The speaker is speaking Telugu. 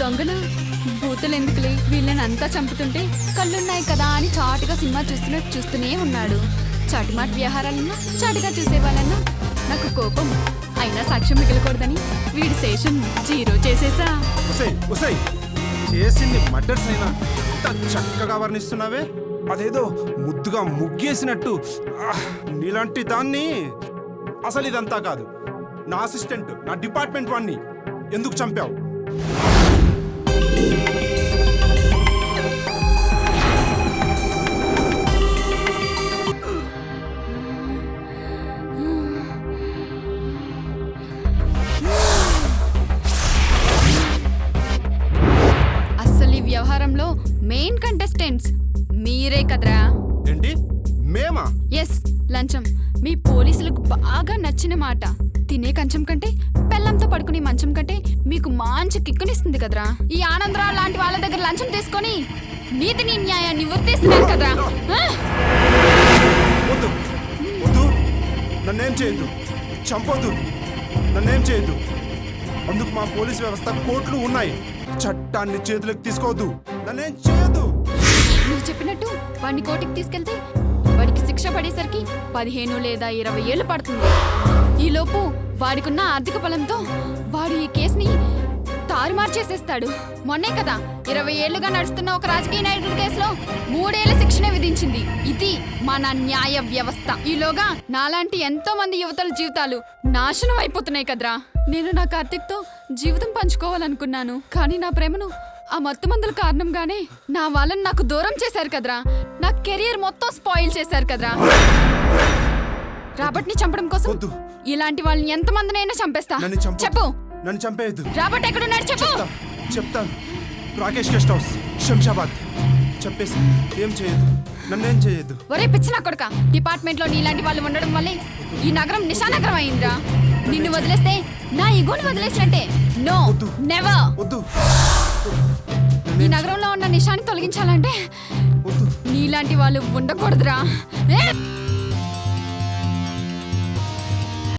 దొంగలు? బూతులు ఎందుకులే వీళ్ళని అంతా చంపుతుంటే కళ్ళున్నాయి కదా అని చాటుగా సినిమా చూస్తున్నట్టు చూస్తూనే ఉన్నాడు. చాటిమాట వ్యవహారాలన్నా చాటుగా చూసేవాళ్ళన్నా నాకు కోపం. అయినా సాక్ష్యం మిగలకూడదని వీడి సేషన్ జీరో చేసేసా. చేసింది మర్డర్స్ అయినా ఇంత చక్కగా వర్ణిస్తున్నావే? అదేదో ముద్దుగా ముగ్గేసినట్టు. ఆహ్, నీలాంటి దాన్ని. అసలు ఇదంతా కాదు. నా అసిస్టెంట్ నా డిపార్ట్మెంట్ వాణ్ణి. ఎందుకు చంపావు? కంటెస్టెంట్స్ మీరే కదరా? ఏంటి? మేమా? ఎస్ లంచం. మీ పోలీసులకు బాగా నచ్చిన మాట. తినే కంచం కంటే పెళ్ళంతో పడుకునే మంచం కంటే మీకు మంచి కిక్కునిస్తుంది కదరా. ఈ ఆనందరావు లాంటి వాళ్ళ దగ్గర లంచం తీసుకొని నీతిని న్యాయాన్ని వర్తిస్తున్నారు కదరా. ఆ? వద్దు. వద్దు. నన్నేం చేయొద్దు. చంపొద్దు. నన్నేం చేయొద్దు. అందుకు మా పోలీస్ వ్యవస్థ కోర్టులు ఉన్నాయి. చట్టాన్ని చేతులకు తీసుకోవద్దు. నన్నేం చేయొద్దు. నువ్వు చెప్పినట్టు వాడిని కోటికి తీసుకెళ్తే వాడికి శిక్ష పడేసరికి పదిహేను లేదా ఇరవై ఏళ్ళు పడుతుంది. ఈలోపు వాడికున్న ఆర్థిక బలంతో వాడు ఈ కేసుని తారుమారు చేసేస్తాడు. మొన్నే కదా ఇరవై ఏళ్ళుగా నడుస్తున్న ఒక రాజకీయ నాయకుడి కేసులో మూడేళ్ళ శిక్షణ విధించింది. ఇది మన న్యాయ వ్యవస్థ. ఈలోగా నాలాంటి ఎంతో మంది యువతల జీవితాలు నాశనం అయిపోతున్నాయి కదరా. నేను నా కార్తిక్తో జీవితం పంచుకోవాలనుకున్నాను. కానీ నా ప్రేమను ఆ మత్తు మందుల కారణంగానే నా వాళ్ళని నాకు దూరం చేశారు కదరా. నా కెరియర్ మొత్తం స్పాయిల్ చేశారు కదరా. రాబర్ట్ని చంపడం కోసం వద్దు. ఇలాంటి వాళ్ళని ఎంత మందినైనా చంపేస్తా. నన్ను చంపు. చెప్పు. నన్ను చంపేయద్దు. రాబర్ట్ ఎక్కడున్నాడు చెప్పు. చెప్తా. చెప్తాను రాకేష్ గెస్ట్ హౌస్ శంషాబాద్. చెప్పేసి ఏం చేయొద్దు. నన్నేం చేయొద్దు. ఒరే పిచ్చిన కొడక. డిపార్ట్మెంట్లో నీలాంటి వాళ్ళు ఉండడం వల్లే ఈ నగరం నిశానగరం అయిందిరా. నిన్ను వదిలేస్తే నా ఇగోని వదిలేసినట్టే. నో. వద్దు. నెవర్. వద్దు. ఈ నగరంలో ఉన్న నిశాని తొలగించాలంటే నీలాంటి వాళ్ళు ఉండకూడదురా ఏ?